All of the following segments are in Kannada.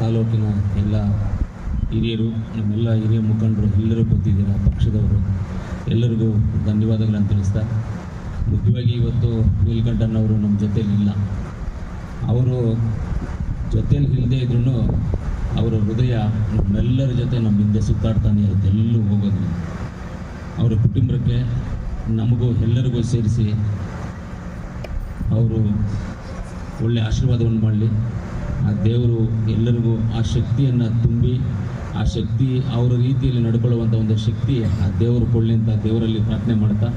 ತಾಲೂಕಿನ ಎಲ್ಲ ಹಿರಿಯರು, ನಮ್ಮೆಲ್ಲ ಹಿರಿಯ ಮುಖಂಡರು, ಎಲ್ಲರೂ ಕೂತಿದ್ದೀರ, ಪಕ್ಷದವರು. ಎಲ್ಲರಿಗೂ ಧನ್ಯವಾದಗಳನ್ನು ತಿಳಿಸ್ತಾ, ಮುಖ್ಯವಾಗಿ ಇವತ್ತು ನೀಲ್ಕಂಠನವರು ನಮ್ಮ ಜೊತೆಯಲ್ಲಿಲ್ಲ ಅವರು ಜೊತೆಯಲ್ಲಿ ಇಲ್ಲದೇ ಇದ್ರೂ ಅವರ ಹೃದಯ ನಮ್ಮೆಲ್ಲರ ಜೊತೆ ನಮ್ಮ ಹಿಂದೆ ಸುತ್ತಾಡ್ತಾನೆ ಎಲ್ಲೂ ಹೋಗೋದಿಲ್ಲ. ಅವರ ಕುಟುಂಬಕ್ಕೆ ನಮಗೂ ಎಲ್ಲರಿಗೂ ಸೇರಿಸಿ, ಅವರು ಒಳ್ಳೆಯ ಆಶೀರ್ವಾದವನ್ನು ಮಾಡಲಿ. ಆ ದೇವರು ಎಲ್ಲರಿಗೂ ಆ ಶಕ್ತಿಯನ್ನು ತುಂಬಿ, ಆ ಶಕ್ತಿ ಅವರ ರೀತಿಯಲ್ಲಿ ನಡ್ಕೊಳ್ಳುವಂಥ ಒಂದು ಶಕ್ತಿ ಆ ದೇವರು ಕೊಡಲಿ ಅಂತ ದೇವರಲ್ಲಿ ಪ್ರಾರ್ಥನೆ ಮಾಡ್ತಾ,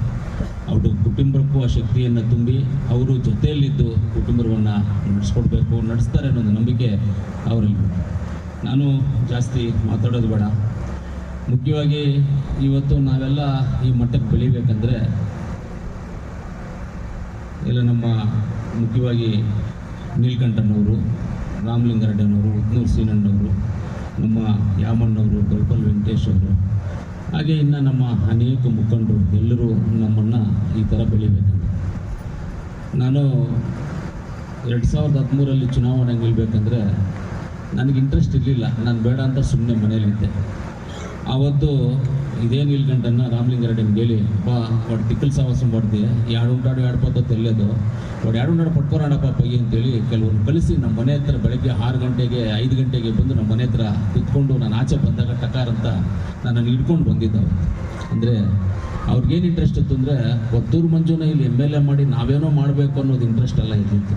ಅವ್ರ ಕುಟುಂಬಕ್ಕೂ ಆ ಶಕ್ತಿಯನ್ನು ತುಂಬಿ, ಅವರು ಜೊತೆಯಲ್ಲಿದ್ದು ಕುಟುಂಬವನ್ನು ನಡೆಸ್ಕೊಡ್ಬೇಕು, ನಡೆಸ್ತಾರೆ ಅನ್ನೋ ಒಂದು ನಂಬಿಕೆ ಅವರಲ್ಲಿ ನಾನು ಜಾಸ್ತಿ ಮಾತಾಡೋದು ಬೇಡ. ಮುಖ್ಯವಾಗಿ ಇವತ್ತು ನಾವೆಲ್ಲ ಈ ಮಟ್ಟಕ್ಕೆ ಬೆಳಿಬೇಕಂದ್ರೆ, ಎಲ್ಲ ನಮ್ಮ ಮುಖ್ಯವಾಗಿ ನೀಲ್ಕಂಠನವರು ರಾಮಲಿಂಗಾರೆಡ್ಡಿನವರು ಉದ್ನೂರು ಸೀನಣ್ಣವರು, ನಮ್ಮ ಯಾಮಣ್ಣವರು ದೊಡ್ಡಲ್ ವೆಂಕಟೇಶ್ ಅವರು. ಹಾಗೆ ಇನ್ನು ನಮ್ಮ ಅನೇಕ ಮುಖಂಡರು, ಎಲ್ಲರೂ ನಮ್ಮನ್ನು ಈ ಥರ ಬೆಳಿಬೇಕಂತ. ನಾನು ಎರಡು ಸಾವಿರದ ಹದಿಮೂರಲ್ಲಿ ಚುನಾವಣೆ ನಿಲ್ಬೇಕಂದ್ರೆ ನನಗೆ ಇಂಟ್ರೆಸ್ಟ್ ಇರಲಿಲ್ಲ. ನಾನು ಬೇಡ ಅಂತ ಸುಮ್ಮನೆ ಮನೇಲಿದ್ದೆ. ಆವತ್ತು ಹೇಳಿ ಬಾ ಒಟ್ಟು ತಿಕ್ಕಲ್ ಸಾಹಸ ಮಾಡಿದೆ ಎರಡು ಉಂಟಾಡು ಎರಡು ಪದ್ಧ ತೆಲ್ಲದು? ಒಟ್ಟು ಎರಡು ಉಂಟಾಡು ಪಟ್ಕೋರಾಡಪ್ಪ ಪೈ ಅಂತೇಳಿ ಕೆಲವೊಂದು ಕಳಿಸಿ ನಮ್ಮ ಮನೆ ಹತ್ರ ಬೆಳಗ್ಗೆ ಆರು ಗಂಟೆಗೆ, ಐದು ಗಂಟೆಗೆ ಬಂದು ನಮ್ಮ ಮನೆ ಹತ್ರ ಕುತ್ಕೊಂಡು ನಾನು ಆಚೆ ಬಂದಾಗ ಟಕಾರ್ ಅಂತ ನನ್ನನ್ನು ಹಿಡ್ಕೊಂಡು ಬಂದಿದ್ದ ಅವತ್ತು ಅಂದರೆ ಅವ್ರಿಗೇನು ಇಂಟ್ರೆಸ್ಟ್ ಇತ್ತು ಅಂದರೆ, ಒತ್ತೂರು ಮಂಜುನ ಇಲ್ಲಿ ಎಂ ಎಲ್ ಎ ಮಾಡಿ ನಾವೇನೋ ಮಾಡಬೇಕು ಅನ್ನೋದು ಇಂಟ್ರೆಸ್ಟ್ ಎಲ್ಲ ಇದ್ದಿತ್ತು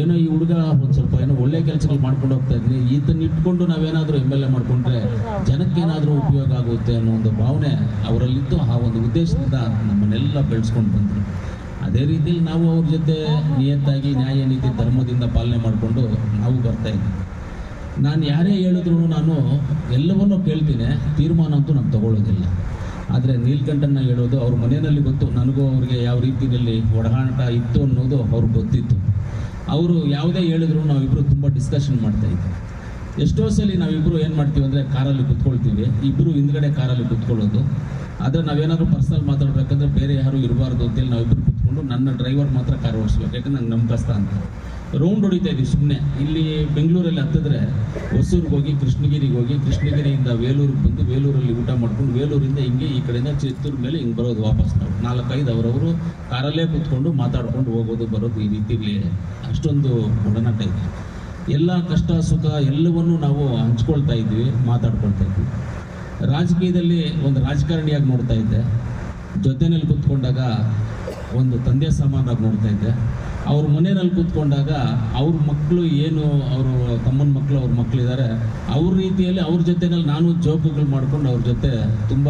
ಏನೋ ಈ ಹುಡುಗ ಒಂದು ಸ್ವಲ್ಪ ಏನೋ ಒಳ್ಳೆ ಕೆಲಸಗಳು ಮಾಡ್ಕೊಂಡು ಹೋಗ್ತಾ ಇದ್ದೀನಿ ಈತನ ಇಟ್ಕೊಂಡು ನಾವೇನಾದರೂ ಎಂ ಎಲ್ ಎ ಮಾಡಿಕೊಂಡ್ರೆ ಜನಕ್ಕೇನಾದರೂ ಉಪಯೋಗ ಆಗುತ್ತೆ ಅನ್ನೋ ಒಂದು ಭಾವನೆ ಅವರಲ್ಲಿದ್ದು ಆ ಒಂದು ಉದ್ದೇಶದಿಂದ ನಮ್ಮನ್ನೆಲ್ಲ ಬೆಳೆಸ್ಕೊಂಡು ಬಂದರು. ಅದೇ ರೀತಿ ನಾವು ಅವ್ರ ಜೊತೆ ನಿಯತ್ತಾಗಿ ನ್ಯಾಯ ನೀತಿ ಧರ್ಮದಿಂದ ಪಾಲನೆ ಮಾಡಿಕೊಂಡು ನಾವು ಬರ್ತಾ ನಾನು ಯಾರೇ ಹೇಳಿದ್ರು ನಾನು ಎಲ್ಲವನ್ನೂ ಕೇಳ್ತೀನಿ, ತೀರ್ಮಾನ ಅಂತೂ ನಾನು ತಗೊಳ್ಳೋದಿಲ್ಲ. ಆದರೆ ನೀಲ್ಕಂಠನ ಹೇಳೋದು ಅವ್ರ ಮನೆಯಲ್ಲಿ ಗೊತ್ತು, ನನಗೂ ಅವ್ರಿಗೆ ಯಾವ ರೀತಿಯಲ್ಲಿ ಒಡನಾಟ ಇತ್ತು ಅನ್ನೋದು ಅವ್ರಿಗೆ ಗೊತ್ತಿತ್ತು. ಅವರು ಯಾವುದೇ ಹೇಳಿದ್ರು ನಾವಿಬ್ಬರು ತುಂಬ ಡಿಸ್ಕಷನ್ ಮಾಡ್ತಾ ಇದ್ವಿ. ಎಷ್ಟೋ ಸಲ ನಾವಿಬ್ಬರು ಏನು ಮಾಡ್ತೀವಿ ಅಂದರೆ ಕಾರಲ್ಲಿ ಕುತ್ಕೊಳ್ತೀವಿ. ಇಬ್ಬರು ಹಿಂದ್ಗಡೆ ಕಾರಲ್ಲಿ ಕುತ್ಕೊಳ್ಳೋದು. ಆದರೆ ನಾವೇನಾದ್ರು ಪರ್ಸನಲ್ ಮಾತಾಡಬೇಕಂದ್ರೆ ಬೇರೆ ಯಾರು ಇರಬಾರ್ದು ಅಂತೇಳಿ ನಾವಿಬ್ಬರು ಕುತ್ಕೊಂಡು ನನ್ನ ಡ್ರೈವರ್ ಮಾತ್ರ ಕಾರ್ ಓಡಿಸ್ಬೇಕು. ಯಾಕಂದ್ರೆ ನಂಗೆ ಕಷ್ಟ ಅಂತ. ರೌಂಡ್ ಹೊಡಿತಾ ಇದ್ದೀವಿ ಸುಮ್ಮನೆ ಇಲ್ಲಿ ಬೆಂಗಳೂರಲ್ಲಿ ಹತ್ತಿದ್ರೆ ಹೊಸೂರಿಗೆ ಹೋಗಿ, ಕೃಷ್ಣಗಿರಿಗೆ ಹೋಗಿ, ಕೃಷ್ಣಗಿರಿಯಿಂದ ವೇಲೂರಿಗೆ ಬಂದು ವೇಲೂರಲ್ಲಿ ಊಟ ಮಾಡ್ಕೊಂಡು ವೇಲೂರಿಂದ ಹಿಂಗೆ ಈ ಕಡೆಯಿಂದ ಚಿತ್ತೂರು ಮೇಲೆ ಹಿಂಗೆ ಬರೋದು ವಾಪಸ್ ನಾವು. ನಾಲ್ಕೈದು ಅವರವರು ಕಾರಲ್ಲೇ ಕೂತ್ಕೊಂಡು ಮಾತಾಡ್ಕೊಂಡು ಹೋಗೋದು, ಬರೋದು ಈ ರೀತಿಯಲ್ಲಿ ಅಷ್ಟೊಂದು ಒಡನಾಟ ಇದೆ. ಎಲ್ಲ ಕಷ್ಟ ಸುಖ ಎಲ್ಲವನ್ನೂ ನಾವು ಹಂಚ್ಕೊಳ್ತಾ ಇದ್ವಿ, ಮಾತಾಡ್ಕೊಳ್ತಾ ಇದ್ವಿ. ರಾಜಕೀಯದಲ್ಲಿ ಒಂದು ರಾಜಕಾರಣಿಯಾಗಿ ನೋಡ್ತಾ ಇದ್ದೆ. ಜೊತೆನಲ್ಲಿ ಕೂತ್ಕೊಂಡಾಗ ಒಂದು ತಂದೆ ಸಮಾನಾಗಿ ನೋಡ್ತಾ ಇದ್ದೆ. ಅವ್ರ ಮನೆಯಲ್ಲಿ ಕೂತ್ಕೊಂಡಾಗ ಅವ್ರ ಮಕ್ಕಳು ಏನು, ಅವರು ತಮ್ಮನ ಮಕ್ಕಳು ಅವ್ರ ಮಕ್ಕಳಿದ್ದಾರೆ ಅವ್ರ ರೀತಿಯಲ್ಲಿ ಅವ್ರ ಜೊತೆನಲ್ಲಿ ನಾನು ಜೋಕುಗಳು ಮಾಡ್ಕೊಂಡು ಅವ್ರ ಜೊತೆ ತುಂಬ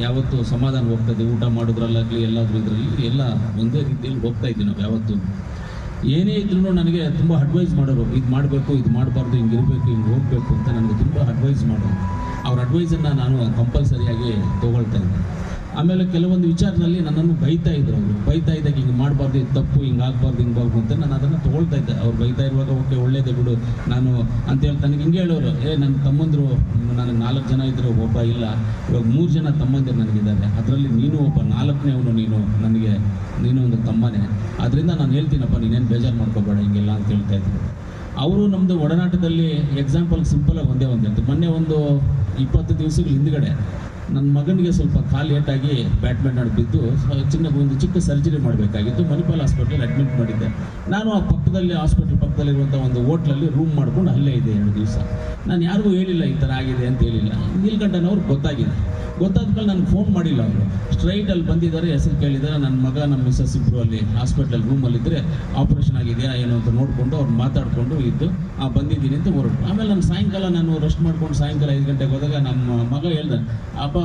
ಯಾವತ್ತು ಸಮಾಧಾನ ಹೋಗ್ತಾ ಇದ್ದೆ. ಊಟ ಮಾಡೋದ್ರಲ್ಲಾಗಲಿ, ಎಲ್ಲಾದ್ರೂ ಇದರಲ್ಲಿ ಎಲ್ಲ ಒಂದೇ ರೀತಿಯಲ್ಲಿ ಹೋಗ್ತಾ ಇದ್ದೀವಿ ನಾವು ಯಾವತ್ತೂ. ಏನೇ ಇದ್ರೂ ನನಗೆ ತುಂಬ ಅಡ್ವೈಸ್ ಮಾಡೋರು, ಇದು ಮಾಡಬೇಕು, ಇದು ಮಾಡಬಾರ್ದು, ಹಿಂಗೆ ಇರಬೇಕು, ಹಿಂಗೆ ಹೋಗಬೇಕು ಅಂತ ನನಗೆ ತುಂಬ ಅಡ್ವೈಸ್ ಮಾಡೋರು. ಅವ್ರ ಅಡ್ವೈಸನ್ನು ನಾನು ಕಂಪಲ್ಸರಿಯಾಗಿ ತೊಗೊಳ್ತಾ ಇದ್ದೆ. ಆಮೇಲೆ ಕೆಲವೊಂದು ವಿಚಾರದಲ್ಲಿ ನನ್ನನ್ನು ಬೈತಾ ಇದ್ರು ಅವರು. ಬೈತಾ ಇದ್ದಾಗ ಹಿಂಗೆ ಮಾಡಬಾರ್ದು, ಇದು ತಪ್ಪು, ಹಿಂಗೆ ಆಗಬಾರ್ದು, ಹಿಂಗೆ ಅಂತ ನಾನು ಅದನ್ನು ತೊಗೊಳ್ತಾ ಇದ್ದೆ. ಅವ್ರು ಬೈತಾ ಇರುವಾಗ, ಓಕೆ, ಒಳ್ಳೇದೇ ಬಿಡು. ನಾನು ಅಂತೇಳಿ ತನಗೆ ಹಿಂಗೆ ಹೇಳೋರು, ಏ ನನ್ನ ತಮ್ಮಂದರು, ನನಗೆ ನಾಲ್ಕು ಜನ ಇದ್ದರು ಒಬ್ಬ ಇಲ್ಲ. ಇವಾಗ ಮೂರು ಜನ ತಮ್ಮಂದಿರು ನನಗಿದ್ದಾರೆ. ಅದರಲ್ಲಿ ನೀನು ಒಬ್ಬ ನಾಲ್ಕನೇ ಅವನು ನೀನು. ನನಗೆ, ನೀನು ಒಂದು ತಮ್ಮನೇ. ಅದರಿಂದ ನಾನು ಹೇಳ್ತೀನಪ್ಪ, ನೀನೇನು ಬೇಜಾರು ಮಾಡ್ಕೋಬೇಡ, ಹಿಂಗೆಲ್ಲ ಅಂತ ಹೇಳ್ತಾ ಇದ್ದರು ಅವರು ನಮ್ಮದು ಒಡನಾಟದಲ್ಲಿ ಎಕ್ಸಾಂಪಲ್ ಸಿಂಪಲಾಗಿ ಒಂದೇ ಒಂದೇ. ಅಂತ ಮೊನ್ನೆ ಒಂದು ಇಪ್ಪತ್ತು ದಿವಸಗಳ ಹಿಂದ್ಗಡೆ ನನ್ನ ಮಗನಿಗೆ ಸ್ವಲ್ಪ ಕಾಲು ಏಟಾಗಿ ಬ್ಯಾಟ್ಮೆಂಟ್ ಆಡಿ ಬಿದ್ದು ಚಿನ್ನ ಒಂದು ಚಿಕ್ಕ ಸರ್ಜರಿ ಮಾಡಬೇಕಾಗಿತ್ತು. ಮಣಿಪಾಲ್ ಹಾಸ್ಪಿಟಲ್ ಅಡ್ಮಿಟ್ ಮಾಡಿದ್ದೆ. ನಾನು ಆ ಪಕ್ಕದಲ್ಲಿ ಹಾಸ್ಪಿಟಲ್ ಪಕ್ಕದಲ್ಲಿರುವಂಥ ಒಂದು ಹೋಟ್ಲಲ್ಲಿ ರೂಮ್ ಮಾಡ್ಕೊಂಡು ಅಲ್ಲೇ ಇದೆ ಎರಡು ದಿವಸ. ನಾನು ಯಾರಿಗೂ ಹೇಳಿಲ್ಲ, ಈ ಥರ ಆಗಿದೆ ಅಂತ ಹೇಳಿಲ್ಲ. ನೀಲ್ಕಂಠನವ್ರಿಗೆ ಗೊತ್ತಾಗಿದೆ. ಗೊತ್ತಾದ್ಮೇಲೆ ನನಗೆ ಫೋನ್ ಮಾಡಿಲ್ಲ ಅವರು. ಸ್ಟ್ರೈಟ್ ಅಲ್ಲಿ ಬಂದಿದ್ದಾರೆ, ಹೆಸರು ಕೇಳಿದ್ದಾರೆ. ನನ್ನ ಮಗ, ನಮ್ಮ ಮಿಸಸ್ ಇಬ್ಬರು ಅಲ್ಲಿ ಹಾಸ್ಪಿಟಲ್ ರೂಮಲ್ಲಿದ್ದರೆ ಆಪರೇಷನ್ ಆಗಿದೆಯಾ ಏನು ಅಂತ ನೋಡಿಕೊಂಡು ಅವ್ರು ಮಾತಾಡಿಕೊಂಡು ಇದ್ದು, ಆ, ಬಂದಿದ್ದೀನಿ ಅಂತ ಹೊರಟು. ಆಮೇಲೆ ನಾನು ಸಾಯಂಕಾಲ ನಾನು ರೆಸ್ಟ್ ಮಾಡ್ಕೊಂಡು ಸಾಯಂಕಾಲ ಐದು ಗಂಟೆಗೆ ಹೋದಾಗ ನಮ್ಮ ಮಗ ಹೇಳ್ದೆ, ಅಪ್ಪ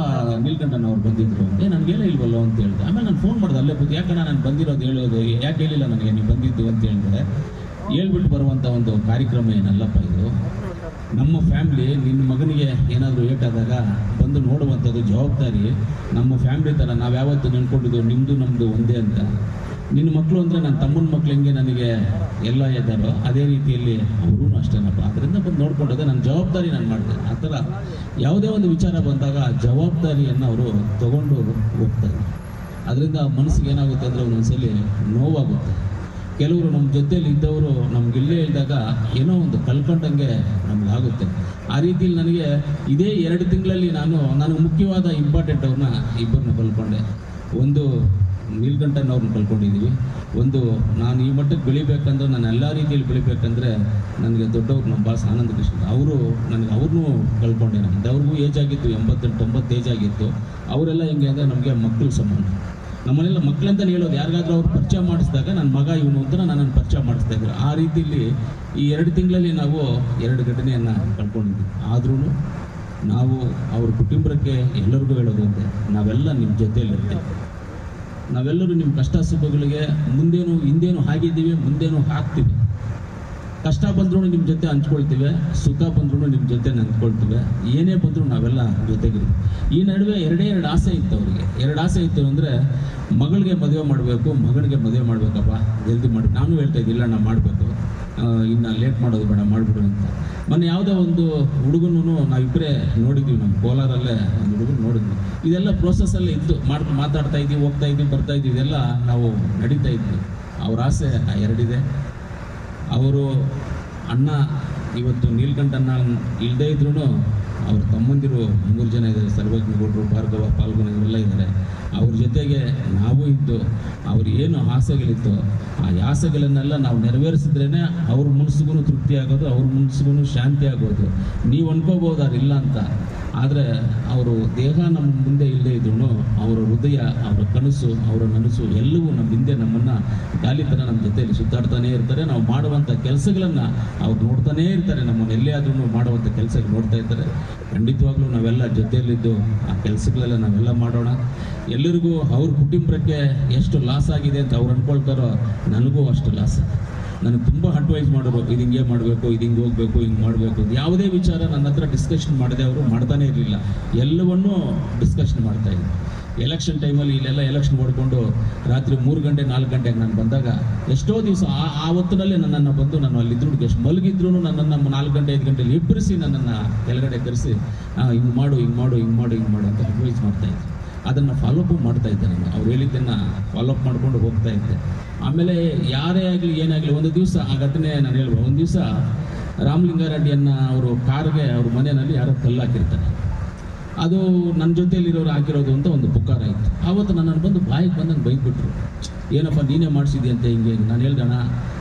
ನೀಲ್ಕಂಠನ್ ಅವ್ರು ಬಂದಿದ್ರು ಏ ನನಗೆ ಹೇಳೇ ಇಲ್ವಲ್ಲ ಅಂತ ಹೇಳಿದೆ. ಆಮೇಲೆ ನಾನು ಫೋನ್ ಮಾಡಿದೆ, ಅಲ್ಲೇ ಯಾಕಣ್ಣ ನಾನು ಬಂದಿರೋದು ಹೇಳೋದು, ಯಾಕೆ ಹೇಳಿಲ್ಲ ನನಗೆ, ನೀವು ಬಂದಿದ್ದು ಅಂತ ಹೇಳಿದ್ರೆ ಹೇಳ್ಬಿಟ್ಟು ಬರುವಂಥ ಒಂದು ಕಾರ್ಯಕ್ರಮ ಏನಲ್ಲಪ್ಪ ಇದು? ನಮ್ಮ ಫ್ಯಾಮ್ಲಿ ನಿನ್ನ ಮಗನಿಗೆ ಏನಾದರೂ ಏಟಾದಾಗ ಬಂದು ನೋಡುವಂಥದ್ದು ಜವಾಬ್ದಾರಿ ನಮ್ಮ ಫ್ಯಾಮ್ಲಿ ಥರ ನಾವು ಯಾವತ್ತೂ ನೆನ್ಕೊಂಡಿದ್ದು ನಿಮ್ಮದು ನಮ್ಮದು ಒಂದೇ ಅಂತ. ನಿನ್ನ ಮಕ್ಕಳು ಅಂದರೆ ನನ್ನ ತಮ್ಮನ ಮಕ್ಕಳು ಹೆಂಗೆ ನನಗೆ ಎಲ್ಲ ಇದ್ದಾರೋ ಅದೇ ರೀತಿಯಲ್ಲಿ ಅವರೂ ಅಷ್ಟೇನಪ್ಪ ಅದರಿಂದ ಬಂದು ನೋಡ್ಕೊಂಡೋದೆ ನನ್ನ ಜವಾಬ್ದಾರಿ ನಾನು ಮಾಡಿದೆ ಆ ಥರ ಯಾವುದೇ ಒಂದು ವಿಚಾರ ಬಂದಾಗ ಆ ಜವಾಬ್ದಾರಿಯನ್ನು ಅವರು ತಗೊಂಡು ಹೋಗ್ತಾರೆ. ಅದರಿಂದ ಮನಸ್ಸಿಗೆ ಏನಾಗುತ್ತೆ ಅಂದರೆ ಒಂದೊಂದ್ಸಲಿ ನೋವಾಗುತ್ತೆ. ಕೆಲವರು ನಮ್ಮ ಜೊತೆಯಲ್ಲಿ ಇದ್ದವರು ನಮ್ಗೆ ಇಲ್ಲೇ ಇದ್ದಾಗ ಏನೋ ಒಂದು ಕಲ್ಕೊಂಡಂಗೆ ನಮ್ಗಾಗುತ್ತೆ. ಆ ರೀತಿಯಲ್ಲಿ ನನಗೆ ಇದೇ ಎರಡು ತಿಂಗಳಲ್ಲಿ ನಾನು ನಾನು ಮುಖ್ಯವಾದ ಇಂಪಾರ್ಟೆಂಟ್ ಅವ್ರನ್ನ ಇಬ್ಬರನ್ನ ಕಲ್ಕೊಂಡೆ. ಒಂದು ನೀಲ್ಕಂಠನವ್ರನ್ನ ಕಳ್ಕೊಂಡಿದ್ದೀವಿ ಒಂದು, ನಾನು ಈ ಮಟ್ಟಕ್ಕೆ ಬೆಳಿಬೇಕಂದ್ರೆ ನಾನು ಎಲ್ಲ ರೀತಿಯಲ್ಲಿ ಬೆಳಿಬೇಕಂದ್ರೆ ನನಗೆ ದೊಡ್ಡವ್ರು ನಮ್ಮ ಭಾಳ ಆನಂದ ಕೃಷ್ಣ ಅವರು ನನಗೆ ಅವ್ರನ್ನೂ ಕಳ್ಕೊಂಡೆ ನಮ್ದು ಅವ್ರಿಗೂ ಏಜ್ ಆಗಿತ್ತು, ಎಂಬತ್ತೆಂಟು ತೊಂಬತ್ತು ಏಜ್ ಆಗಿತ್ತು. ಅವರೆಲ್ಲ ಹೆಂಗೆ ಅಂದರೆ ನಮಗೆ ಮಕ್ಕಳು ಸಂಬಂಧ. ನಮ್ಮನೆಲ್ಲ ಮಕ್ಕಳಂತಲೇ ಹೇಳೋದು, ಯಾರಿಗಾದ್ರೂ ಅವ್ರು ಪರಿಚಯ ಮಾಡಿಸಿದಾಗ ನನ್ನ ಮಗ ಇವನು ಅಂತ ನನ್ನನ್ನು ಪರಿಚಯ ಮಾಡಿಸ್ತಾ ಇದ್ರು. ಆ ರೀತಿಯಲ್ಲಿ ಈ ಎರಡು ತಿಂಗಳಲ್ಲಿ ನಾವು ಎರಡು ಘಟನೆಯನ್ನು ಕಳ್ಕೊಂಡಿದ್ವಿ ಆದ್ರೂ ನಾವು ಅವ್ರ ಕುಟುಂಬಕ್ಕೆ ಎಲ್ಲರಿಗೂ ಹೇಳೋದು ಅಂತೆ ನಾವೆಲ್ಲ ನಿಮ್ಮ ಜೊತೆಯಲ್ಲಿರ್ತೇವೆ. ನಾವೆಲ್ಲರೂ ನಿಮ್ಮ ಕಷ್ಟ ಸುಖಗಳಿಗೆ ಮುಂದೇನು, ಹಿಂದೇನು ಹಾಗಿದ್ದೀವಿ, ಮುಂದೇನು ಹಾಕ್ತೀವಿ. ಕಷ್ಟ ಬಂದ್ರೂ ನಿಮ್ಮ ಜೊತೆ ಹಂಚ್ಕೊಳ್ತೀವಿ, ಸುಖ ಬಂದ್ರೂ ನಿಮ್ಮ ಜೊತೆ ಹಂಚ್ಕೊಳ್ತೀವಿ ಏನೇ ಬಂದರೂ ನಾವೆಲ್ಲ ಜೊತೆಗಿರಿ. ಈ ನಡುವೆ ಎರಡೇ ಎರಡು ಆಸೆ ಇತ್ತು ಅವರಿಗೆ. ಎರಡು ಆಸೆ ಇತ್ತು ಅಂದರೆ, ಮಗಳಿಗೆ ಮದುವೆ ಮಾಡಬೇಕು ಮಗಳಿಗೆ ಮದುವೆ ಮಾಡಬೇಕಪ್ಪ, ಜಲ್ದಿ ಮಾಡಿ. ನಾನು ಹೇಳ್ತಾ ಇದ್ದಿಲ್ಲ ನಾನು ಮಾಡಬೇಕು. ಇನ್ನು ಲೇಟ್ ಮಾಡೋದು ಬೇಡ, ಮಾಡಿಬಿಡು ಅಂತ. ಮೊನ್ನೆ ಯಾವುದೋ ಒಂದು ಹುಡುಗನೂ ನಾವಿಬ್ಬರೇ ನೋಡಿದ್ವಿ ನಮ್ಮ ಕೋಲಾರಲ್ಲೇ ಒಂದು ಹುಡುಗನ ನೋಡಿದ್ವಿ. ಇದೆಲ್ಲ ಪ್ರೋಸೆಸ್ಸಲ್ಲೇ ಇತ್ತು ಮಾಡ್, ಮಾತಾಡ್ತಾ ಇದ್ವಿ, ಹೋಗ್ತಾ ಇದ್ವಿ, ಬರ್ತಾ ಇದ್ವಿ, ಇದೆಲ್ಲ ನಾವು ನಡೀತಾ ಇದ್ವಿ. ಅವ್ರ ಆಸೆ ಎರಡಿದೆ. ಅವರು ಅಣ್ಣ, ಇವತ್ತು ನೀಲ್ಕಂಠಣ್ಣ ಇಲ್ಲದೇ ಇದ್ರೂ ಅವ್ರ ತಮ್ಮಂದಿರು ಮೂರು ಜನ ಇದ್ದಾರೆ ಸರ್ವಜ್ಞಗೌಡರು ಭಾರ್ಗವ ಪಾಲ್ಗೊನ ಇವರೆಲ್ಲ ಇದ್ದಾರೆ. ಅವ್ರ ಜೊತೆಗೆ ನಾವು ಇದ್ದು, ಅವ್ರು ಏನು ಆಸೆಗಳಿತ್ತು ಆ ಆಸೆಗಳನ್ನೆಲ್ಲ ನಾವು ನೆರವೇರಿಸಿದ್ರೇ ಅವ್ರ ಮನಸ್ಸಿಗೂ ತೃಪ್ತಿ ಆಗೋದು, ಅವ್ರ ಮನಸ್ಸಿಗೂ ಶಾಂತಿ ಆಗೋದು. ನೀವು ಅನ್ಕೋಬೋದು ಇಲ್ಲ ಅಂತ. ಆದರೆ ಅವರು ದೇಹ ನಮ್ಮ ಮುಂದೆ ಇಲ್ಲದೆ ಇದ್ರೂ ಅವರ ಹೃದಯ, ಅವರ ಕನಸು, ಅವರ ನನಸು ಎಲ್ಲವೂ ನಮ್ಮ ಹಿಂದೆ ನಮ್ಮನ್ನು ಗಾಲಿ ಥರ ನಮ್ಮ ಜೊತೆಯಲ್ಲಿ ಸುತ್ತಾಡ್ತಾನೇ ಇರ್ತಾರೆ. ನಾವು ಮಾಡುವಂಥ ಕೆಲಸಗಳನ್ನು ಅವ್ರು ನೋಡ್ತಾನೇ ಇರ್ತಾರೆ. ನಮ್ಮನ್ನು ಎಲ್ಲೇ ಆದ್ರೂ ಮಾಡುವಂಥ ಕೆಲಸಗಳು ನೋಡ್ತಾ ಇರ್ತಾರೆ. ಖಂಡಿತವಾಗ್ಲೂ ನಾವೆಲ್ಲ ಜೊತೆಯಲ್ಲಿದ್ದು ಆ ಕೆಲಸಗಳೆಲ್ಲ ನಾವೆಲ್ಲ ಮಾಡೋಣ. ಎಲ್ಲರಿಗೂ ಅವ್ರ ಕುಟುಂಬಕ್ಕೆ ಎಷ್ಟು ಲಾಸ್ ಆಗಿದೆ ಅಂತ ಅವ್ರು ಅನ್ಕೊಳ್ತಾರೋ ನನಗೂ ಅಷ್ಟು ಲಾಸ್ ನನಗೆ ತುಂಬ ಅಡ್ವೈಸ್ ಮಾಡೋರು ಇದು ಹಿಂಗೆ ಮಾಡಬೇಕು, ಇದು ಹಿಂಗೆ ಹೋಗಬೇಕು, ಹಿಂಗೆ ಮಾಡಬೇಕು ಯಾವುದೇ ವಿಚಾರ ನನ್ನ ಹತ್ರ ಡಿಸ್ಕಷನ್ ಮಾಡದೆ ಅವರು ಮಾಡ್ತಾನೇ ಇರಲಿಲ್ಲ. ಎಲ್ಲವನ್ನೂ ಡಿಸ್ಕಷನ್ ಮಾಡ್ತಾ ಇದ್ರು. ಎಲೆಕ್ಷನ್ ಟೈಮಲ್ಲಿ ಇಲ್ಲೆಲ್ಲ ಎಲೆಕ್ಷನ್ ಓಡ್ಕೊಂಡು ರಾತ್ರಿ ಮೂರು ಗಂಟೆ, ನಾಲ್ಕು ಗಂಟೆಗೆ ನಾನು ಬಂದಾಗ ಎಷ್ಟೋ ದಿವಸ ಆ ಹೊತ್ತಿನಲ್ಲೇ ನನ್ನನ್ನು ಬಂದು ನಾನು ಅಲ್ಲಿ ಅಲ್ಲಿದ್ರು ಎಷ್ಟು ಮಲಗಿದ್ರು ನನ್ನನ್ನು ನಾಲ್ಕು ಗಂಟೆ, ಐದು ಗಂಟೆಲಿ ಇಬ್ಬರಿಸಿ ನನ್ನನ್ನು ಕೆಳಗಡೆ ಕರೆಸಿ ಹಿಂಗೆ ಮಾಡು ಹಿಂಗೆ ಮಾಡು ಹಿಂಗೆ ಮಾಡು ಹಿಂಗೆ ಮಾಡು ಅಂತ ಅಡ್ವೈಸ್ ಇದ್ದೆ. ಅದನ್ನು ಫಾಲೋಅಪ್ ಮಾಡ್ತಾ ಇದ್ದೆ ನಾನು. ಅವ್ರು ಹೇಳಿದ್ದನ್ನು ಫಾಲೋಅಪ್ ಮಾಡಿಕೊಂಡು ಹೋಗ್ತಾ ಇದ್ದೆ. ಆಮೇಲೆ ಯಾರೇ ಆಗಲಿ, ಏನಾಗಲಿ, ಒಂದು ದಿವಸ ಆ ಘಟನೆ ನಾನು ಹೇಳ್ಬೋದು ಒಂದು ದಿವಸ ರಾಮಲಿಂಗಾರೆಡ್ಡಿಯನ್ನು ಅವರು ಕಾರ್ಗೆ, ಅವ್ರ ಮನೆಯಲ್ಲಿ ಯಾರೋ ಕಲ್ಲು ಹಾಕಿರ್ತಾರೆ. ಅದು ನನ್ನ ಜೊತೆಯಲ್ಲಿರೋರು ಹಾಕಿರೋದು ಅಂತ ಒಂದು ಪುಕಾರ ಇತ್ತು. ಆವತ್ತು ನನ್ನನ್ನು ಬಂದು ಬಾಯಿಗೆ ಬಂದಂಗೆ ಬೈದ್ಬಿಟ್ರು. ಏನಪ್ಪ ನೀನೇ ಮಾಡಿಸಿದ್ದೆ ಅಂತ ಹಿಂಗೆ ನಾನು ಹೇಳ್ದಣ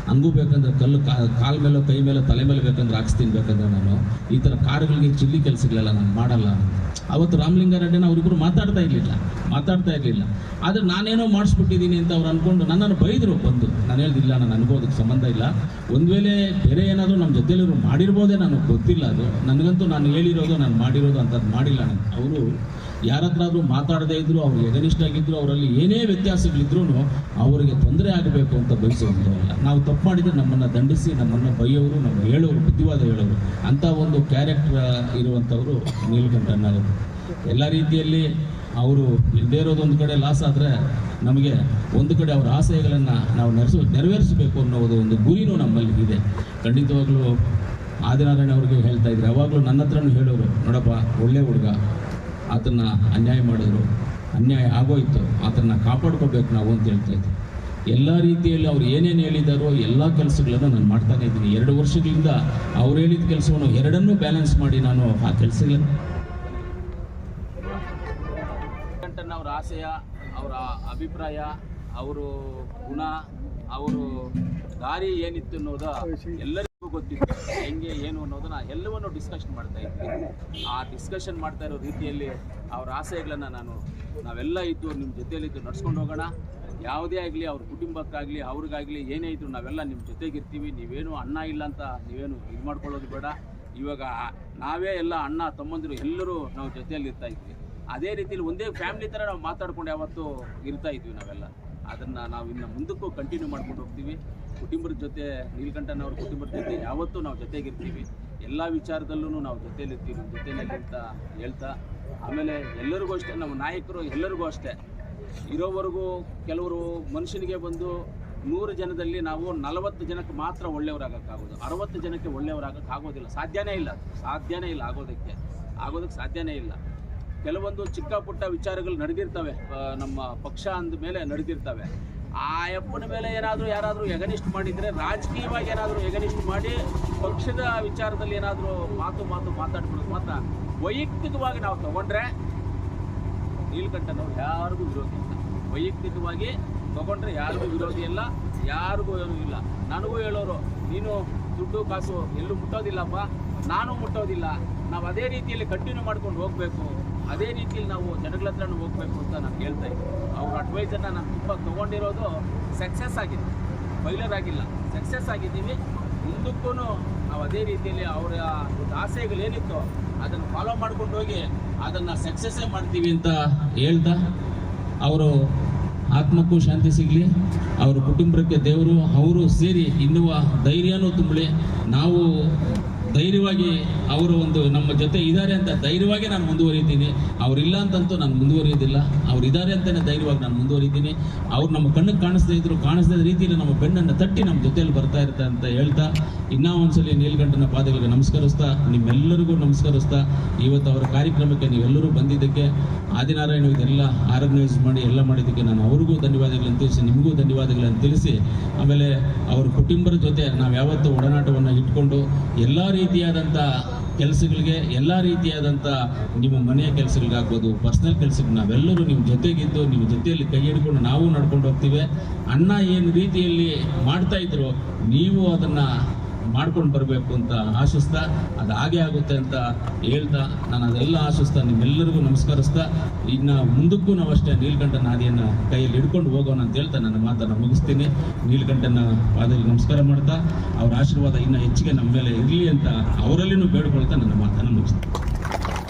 ಹಂಗೂ ಬೇಕಂದ್ರೆ ಕಲ್ಲು ಕಾಲ್ ಮೇಲೋ ಕೈ ಮೇಲೋ ತಲೆ ಮೇಲೆ ಬೇಕಂದ್ರೆ ಹಾಕ್ಸ್ತೀನಿ ಬೇಕಂದ್ರೆ ನಾನು. ಈ ಥರ ಕಾರುಗಳಿಗೆ ಚಿಲ್ಲಿ ಕೆಲಸಗಳೆಲ್ಲ ನಾನು ಮಾಡಲ್ಲ. ಅವತ್ತು ರಾಮಲಿಂಗಾರೆಡ್ಡಿನ ಅವರಿಬ್ಬರು ಮಾತಾಡ್ತಾ ಇರಲಿಲ್ಲ ಮಾತಾಡ್ತಾ ಇರಲಿಲ್ಲ. ಆದರೆ ನಾನೇನೋ ಮಾಡಿಸ್ಬಿಟ್ಟಿದ್ದೀನಿ ಅಂತ ಅವ್ರು ಅಂದ್ಕೊಂಡು ನನ್ನನ್ನು ಬೈದರು ಬಂದು. ನಾನು ಹೇಳ್ದಿಲ್ಲ ನಾನು ಅನ್ಕೋದಕ್ಕೆ ಸಂಬಂಧ ಇಲ್ಲ. ಒಂದು ವೇಳೆ ಬೇರೆ ಏನಾದರೂ ನಮ್ಮ ಜೊತೆಲಿರೋ ಮಾಡಿರ್ಬೋದೇ, ನನಗೆ ಗೊತ್ತಿಲ್ಲ ಅದು. ನನಗಂತೂ ನಾನು ಹೇಳಿರೋದು, ನಾನು ಮಾಡಿರೋದು ಅಂಥದ್ದು ಮಾಡಿಲ್ಲ. ನಾನು ಅವರು ಯಾರ ಹತ್ರಾದ್ರೂ ಮಾತಾಡದೇ ಇದ್ರು, ಅವ್ರು ಎಗನಿಷ್ಠ ಆಗಿದ್ರು ಅವರಲ್ಲಿ ಏನೇ ವ್ಯತ್ಯಾಸಗಳಿದ್ರೂ ಅವರಿಗೆ ತೊಂದರೆ ಆಗಬೇಕು ಅಂತ ಬಯಸುವಂಥವಲ್ಲ ನಾವು ತಪ್ಪು ಮಾಡಿದರೆ ನಮ್ಮನ್ನು ದಂಡಿಸಿ, ನಮ್ಮನ್ನು ಬೈಯೋರು ನಮ್ಮ ಹೇಳೋರು, ಬುದ್ಧಿವಾದ ಹೇಳೋರು. ಅಂಥ ಒಂದು ಕ್ಯಾರೆಕ್ಟರ್ ಇರುವಂಥವರು ನೀಲಕಂಠಣ್ಣ ಎಲ್ಲ ರೀತಿಯಲ್ಲಿ ಅವರು ಇಲ್ಲದೇ ಇರೋದೊಂದು ಕಡೆ ಲಾಸ್ ಆದರೆ ನಮಗೆ ಒಂದು ಕಡೆ ಅವರ ಆಶಯಗಳನ್ನು ನಾವು ನೆರೆಸು, ನೆರವೇರಿಸಬೇಕು ಅನ್ನೋದು ಒಂದು ಗುರಿನೂ ನಮ್ಮಲ್ಲಿ ಇದೆ. ಖಂಡಿತವಾಗ್ಲೂ ಆದಿನಾರಾಯಣ ಅವ್ರಿಗೆ ಹೇಳ್ತಾ ಇದ್ರು. ಯಾವಾಗಲೂ ನನ್ನ ಹತ್ರನೂ ಹೇಳೋರು, ನೋಡಪ್ಪ, ಒಳ್ಳೆ ಹುಡುಗ. ಆತನ ಅನ್ಯಾಯ ಮಾಡಿದ್ರು, ಅನ್ಯಾಯ ಆಗೋಯ್ತು, ಆತನ್ನ ಕಾಪಾಡ್ಕೋಬೇಕು ನಾವು ಅಂತ ಹೇಳ್ತಾ ಇದ್ವಿ ಎಲ್ಲ ರೀತಿಯಲ್ಲಿ ಅವ್ರು ಏನೇನು ಹೇಳಿದಾರೋ ಎಲ್ಲ ಕೆಲಸಗಳನ್ನು ನಾನು ಮಾಡ್ತಾನೆ ಇದ್ದೀನಿ. ಎರಡು ವರ್ಷಗಳಿಂದ ಅವ್ರು ಹೇಳಿದ ಕೆಲಸವನ್ನು ಎರಡನ್ನೂ ಬ್ಯಾಲೆನ್ಸ್ ಮಾಡಿ ನಾನು ಆ ಕೆಲಸಗಳನ್ನು ಅವ್ರ ಆಸೆಯ, ಅವರ ಅಭಿಪ್ರಾಯ, ಅವರು ಗುಣ, ಅವರು ದಾರಿ ಏನಿತ್ತು ಅನ್ನೋದು ಎಲ್ಲರಿಗೂ ಗೊತ್ತಿತ್ತು ಹೆಂಗೆ, ಏನು ಅನ್ನೋದನ್ನ ಎಲ್ಲವನ್ನು ಡಿಸ್ಕಷನ್ ಮಾಡ್ತಾ ಇದ್ವಿ. ಆ ಡಿಸ್ಕಷನ್ ಮಾಡ್ತಾ ಇರೋ ರೀತಿಯಲ್ಲಿ ಅವರ ಆಸೆಗಳನ್ನ ನಾನು ನಾವೆಲ್ಲ ಇದ್ದು ನಿಮ್ಮ ಜೊತೆಯಲ್ಲಿದ್ದು ನಡ್ಸ್ಕೊಂಡು ಹೋಗೋಣ. ಯಾವುದೇ ಆಗಲಿ ಅವ್ರ ಕುಟುಂಬಕ್ಕಾಗಲಿ, ಅವ್ರಿಗಾಗಲಿ, ಏನೇ ಇದ್ರು ನಾವೆಲ್ಲ ನಿಮ್ಮ ಜೊತೆಗಿರ್ತೀವಿ. ನೀವೇನು ಅಣ್ಣ ಇಲ್ಲ ಅಂತ ನೀವೇನು ಇದು ಮಾಡ್ಕೊಳ್ಳೋದು ಬೇಡ. ಇವಾಗ ನಾವೇ ಎಲ್ಲ ಅಣ್ಣ, ತಮ್ಮಂದಿರು ಎಲ್ಲರೂ ನಾವು ಜೊತೆಯಲ್ಲಿ ಇರ್ತಾ ಇದ್ವಿ. ಅದೇ ರೀತಿಲಿ ಒಂದೇ ಫ್ಯಾಮಿಲಿ ಥರ ನಾವು ಮಾತಾಡ್ಕೊಂಡು ಯಾವತ್ತೂ ಇರ್ತಾ ಇದ್ವಿ ನಾವೆಲ್ಲ. ಅದನ್ನು ನಾವು ಇನ್ನು ಮುಂದಕ್ಕೂ ಕಂಟಿನ್ಯೂ ಮಾಡ್ಕೊಂಡು ಹೋಗ್ತೀವಿ. ಕುಟುಂಬದ ಜೊತೆ ನೀಲ್ಕಂಠನವ್ರ ಕುಟುಂಬದ ಜೊತೆ ಯಾವತ್ತೂ ನಾವು ಜೊತೆಗಿರ್ತೀವಿ. ಎಲ್ಲ ವಿಚಾರದಲ್ಲೂ ನಾವು ಜೊತೆಯಲ್ಲಿರ್ತೀವಿ ಜೊತೆಯಲ್ಲಿ ಅಂತ ಹೇಳ್ತಾ. ಆಮೇಲೆ ಎಲ್ಲರಿಗೂ ಅಷ್ಟೇ, ನಮ್ಮ ನಾಯಕರು ಎಲ್ಲರಿಗೂ ಅಷ್ಟೇ. ಇರೋವರೆಗೂ ಕೆಲವರು ಮನುಷ್ಯನಿಗೆ ಬಂದು ನೂರು ಜನದಲ್ಲಿ ನಾವು ನಲವತ್ತು ಜನಕ್ಕೆ ಮಾತ್ರ ಒಳ್ಳೆಯವರಾಗೋಕ್ಕಾಗೋದು. ಅರವತ್ತು ಜನಕ್ಕೆ ಒಳ್ಳೆಯವರಾಗಕ್ಕೆ ಆಗೋದಿಲ್ಲ. ಸಾಧ್ಯನೇ ಇಲ್ಲ. ಸಾಧ್ಯನೇ ಇಲ್ಲ ಆಗೋದಕ್ಕೆ. ಆಗೋದಕ್ಕೆ ಸಾಧ್ಯನೇ ಇಲ್ಲ. ಕೆಲವೊಂದು ಚಿಕ್ಕ ಪುಟ್ಟ ವಿಚಾರಗಳು ನಡೆದಿರ್ತವೆ. ನಮ್ಮ ಪಕ್ಷ ಅಂದ ಮೇಲೆ ನಡೆದಿರ್ತವೆ. ಆ ಅಪ್ಪನ ಮೇಲೆ ಏನಾದರೂ ಯಾರಾದರೂ ಎಗನಿಸ್ಟ್ ಮಾಡಿದರೆ ರಾಜಕೀಯವಾಗಿ ಏನಾದರೂ ಎಗನಿಸ್ಟ್ ಮಾಡಿ ಪಕ್ಷದ ವಿಚಾರದಲ್ಲಿ ಏನಾದರೂ ಮಾತು ಮಾತು ಮಾತಾಡ್ಬಿಡೋದು ಮಾತ್ರ. ವೈಯಕ್ತಿಕವಾಗಿ ನಾವು ತಗೊಂಡ್ರೆ ನೀಲ್ಕಂಠನವ್ರು ಯಾರಿಗೂ ವಿರೋಧಿ ಇಲ್ಲ. ವೈಯಕ್ತಿಕವಾಗಿ ತಗೊಂಡ್ರೆ ಯಾರಿಗೂ ವಿರೋಧಿ ಇಲ್ಲ, ಯಾರಿಗೂ ಇಲ್ಲ. ನನಗೂ ಹೇಳೋರು, ನೀನು ದುಡ್ಡು, ಕಾಸು ಎಲ್ಲೂ ಮುಟ್ಟೋದಿಲ್ಲಪ್ಪ. ನಾನು ಮುಟ್ಟೋದಿಲ್ಲ. ನಾವು ಅದೇ ರೀತಿಯಲ್ಲಿ ಕಂಟಿನ್ಯೂ ಮಾಡ್ಕೊಂಡು ಹೋಗಬೇಕು. ಅದೇ ರೀತಿಯಲ್ಲಿ ನಾವು ಜನಗಳ ಹತ್ರನೂ ಹೋಗಬೇಕು ಅಂತ ನಾನು ಹೇಳ್ತಾ ಇದ್ದೀನಿ. ಅವ್ರ ಅಡ್ವೈಸನ್ನು ನಾನು ತುಂಬ ತೊಗೊಂಡಿರೋದು ಸಕ್ಸಸ್ ಆಗಿದೆ. ಫೈಲರ್ ಆಗಿಲ್ಲ. ಸಕ್ಸಸ್ ಆಗಿದ್ದೀವಿ. ಮುಂದಕ್ಕೂ ನಾವು ಅದೇ ರೀತಿಯಲ್ಲಿ ಅವರ ಆಸೆಗಳೇನಿತ್ತು ಅದನ್ನು ಫಾಲೋ ಮಾಡ್ಕೊಂಡು ಹೋಗಿ ಅದನ್ನು ಸಕ್ಸಸ್ಸೇ ಮಾಡ್ತೀವಿ ಅಂತ ಹೇಳ್ತಾ ಅವರು ಆತ್ಮಕ್ಕೂ ಶಾಂತಿ ಸಿಗಲಿ. ಅವರ ಕುಟುಂಬಕ್ಕೆ ದೇವರು, ಅವರು ಸೇರಿ ಇನ್ನುವ ಧೈರ್ಯನೂ ತುಂಬಲಿ. ನಾವು ಧೈರ್ಯವಾಗಿ ಅವರು ಒಂದು ನಮ್ಮ ಜೊತೆ ಇದ್ದಾರೆ ಅಂತ ಧೈರ್ಯವಾಗಿ ನಾನು ಮುಂದುವರಿತೀನಿ. ಅವರಿಲ್ಲ ಅಂತಂತೂ ನಾನು ಮುಂದುವರಿಯೋದಿಲ್ಲ ಅವ್ರು ಇದ್ದಾರೆ ಅಂತಲೇ ಧೈರ್ಯವಾಗಿ ನಾನು ಮುಂದುವರಿತೀನಿ. ಅವ್ರು ನಮ್ಮ ಕಣ್ಣಿಗೆ ಕಾಣಿಸ್ದೇ ಇದ್ರು, ಕಾಣಿಸ್ದೇ ರೀತಿಯಲ್ಲಿ ನಮ್ಮ ಬೆನ್ನನ್ನು ತಟ್ಟಿ ನಮ್ಮ ಜೊತೆಯಲ್ಲಿ ಬರ್ತಾ ಇರ್ತಾರೆ ಅಂತ ಹೇಳ್ತಾ, ಇನ್ನೂ ಒಂದ್ಸಲಿ ನೀಲ್ಗಂಟನ ಪಾದಗಳಿಗೆ ನಮಸ್ಕರಿಸ್ತಾ, ನಿಮ್ಮೆಲ್ಲರಿಗೂ ನಮಸ್ಕರಿಸ್ತಾ, ಇವತ್ತು ಅವರ ಕಾರ್ಯಕ್ರಮಕ್ಕೆ ನೀವೆಲ್ಲರೂ ಬಂದಿದ್ದಕ್ಕೆ ಆದಿನಾರಾಯಣ ಇದೆಲ್ಲ ಆರ್ಗನೈಸ್ ಮಾಡಿ, ಎಲ್ಲ ಮಾಡಿದ್ದಕ್ಕೆ ನಾನು ಅವ್ರಿಗೂ ಧನ್ಯವಾದಗಳನ್ನು ತಿಳಿಸಿ, ನಿಮಗೂ ಧನ್ಯವಾದಗಳನ್ನು ತಿಳಿಸಿ, ಆಮೇಲೆ ಅವ್ರ ಕುಟುಂಬದ ಜೊತೆ ನಾವು ಯಾವತ್ತೂ ಒಡನಾಟವನ್ನು ಇಟ್ಕೊಂಡು ಎಲ್ಲ ರೀತಿಯಾದಂಥ ಕೆಲಸಗಳಿಗೆ, ಎಲ್ಲ ರೀತಿಯಾದಂಥ ನಿಮ್ಮ ಮನೆಯ ಕೆಲಸಗಳಿಗಾಗ್ಬೋದು ಪರ್ಸ್ನಲ್ ಕೆಲಸಕ್ಕೆ ನಾವೆಲ್ಲರೂ ನಿಮ್ಮ ಜೊತೆಗಿದ್ದು, ನಿಮ್ಮ ಜೊತೆಯಲ್ಲಿ ಕೈ ಹಿಡ್ಕೊಂಡು ನಾವು ನಡ್ಕೊಂಡು ಹೋಗ್ತೀವಿ. ಅಣ್ಣ ಏನು ರೀತಿಯಲ್ಲಿ ಮಾಡ್ತಾ ಇದ್ರು, ನೀವು ಅದನ್ನು ಮಾಡ್ಕೊಂಡು ಬರಬೇಕು ಅಂತ ಆಶಿಸ್ತಾ ಅದು ಹಾಗೆ ಆಗುತ್ತೆ ಅಂತ ಹೇಳ್ತಾ ನಾನು ಅದೆಲ್ಲ ಆಶಿಸ್ತಾ ನಿಮ್ಮೆಲ್ಲರಿಗೂ ನಮಸ್ಕರಿಸ್ತಾ ಇನ್ನು ಮುಂದಕ್ಕೂ ನಾವು ಅಷ್ಟೇ ನೀಲಕಂಠನ ನಾದಿಯನ್ನು ಕೈಯಲ್ಲಿ ಹಿಡ್ಕೊಂಡು ಹೋಗೋಣ ಅಂತ ಹೇಳ್ತಾ ನನ್ನ ಮಾತನ್ನು ಮುಗಿಸ್ತೀನಿ. ನೀಲಕಂಠನ ಪಾದಲ್ಲಿ ನಮಸ್ಕಾರ ಮಾಡ್ತಾ, ಅವರ ಆಶೀರ್ವಾದ ಇನ್ನೂ ಹೆಚ್ಚಿಗೆ ನಮ್ಮ ಮೇಲೆ ಇರಲಿ ಅಂತ ಅವರಲ್ಲಿನೂ ಬೇಡ್ಕೊಳ್ತಾ ನನ್ನ ಮಾತನ್ನು ಮುಗಿಸ್ತೀನಿ.